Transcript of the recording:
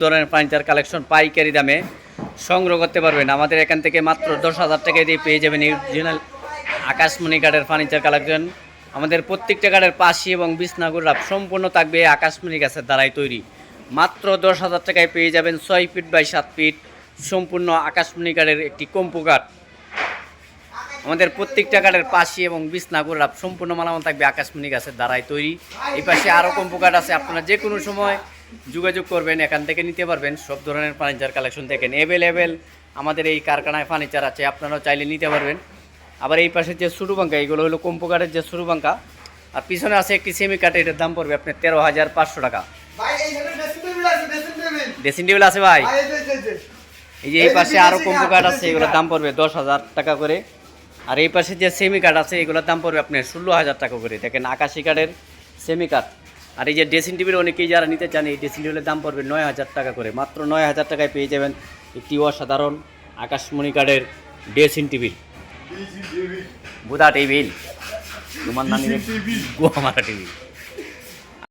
ধরনের furniture collection পাইকারি দামে সংগ্রহ করতে পারবেন। আমাদের এখান থেকে মাত্র দশ হাজার টাকা দিয়ে পেয়ে যাবেন অরিজিনাল আকাশমণি কাঠের ফার্নিচার কালেকশন আমাদের প্রত্যেকটা কাঠের পাশি এবং বিছনাগুড়া সম্পূর্ণ থাকবে আকাশমণি গাছের দ্বারাই তৈরি। মাত্র দশ হাজার টাকায় পেয়ে যাবেন ছয় ফিট বাই সাত ফিট সম্পূর্ণ আকাশমণি কাঠের একটি কম্পু কাঠ। আমাদের প্রত্যেকটা কাঠের পাশি এবং বিছনাগুড়া সম্পূর্ণ মালামাল থাকবে আকাশমণি গাছের দ্বারাই তৈরি। এই পাশে আরও কম্পু কাঠ আছে। আপনারা যে কোনো সময় যোগাযোগ করবেন এখান থেকে নিতে পারবেন। সব ধরনের ফার্নিচার কালেকশন দেখেন অ্যাভেলেবেল আমাদের এই কারখানায় ফার্নিচার আছে আপনারাও চাইলে নিতে পারবেন। আবার এই পাশে যে সুরু পাঙ্কা এগুলো হলো কম্পু কাঠের যে সুরু পাঙ্কা আর পিছনে আছে একটি সেমি কাঠ এটার দাম পড়বে আপনার তেরো হাজার পাঁচশো টাকা। ড্রেসিং টেবিল আছে ভাই। ভাই এই যে, এই এই যে। এই পাশে আরও কম্পু কাঠ আছে এগুলোর দাম পড়বে দশ হাজার টাকা করে। আর এই পাশে যে সেমি কাঠ আছে এগুলোর দাম পড়বে আপনার ষোলো হাজার টাকা করে। দেখেন আকাশি কাঠের সেমি কাঠ আর এই যে ড্রেসিং টেবিল অনেকেই যারা নিতে চান এই ড্রেসিং টেবিলের দাম পড়বে নয় হাজার টাকা করে। মাত্র নয় হাজার টাকায় পেয়ে যাবেন একটি অসাধারণ আকাশমণি কার্ডের ড্রেসিং টেবিল। বুধা টেবিল। তোমার নানি গোয়ামারা টেবিল।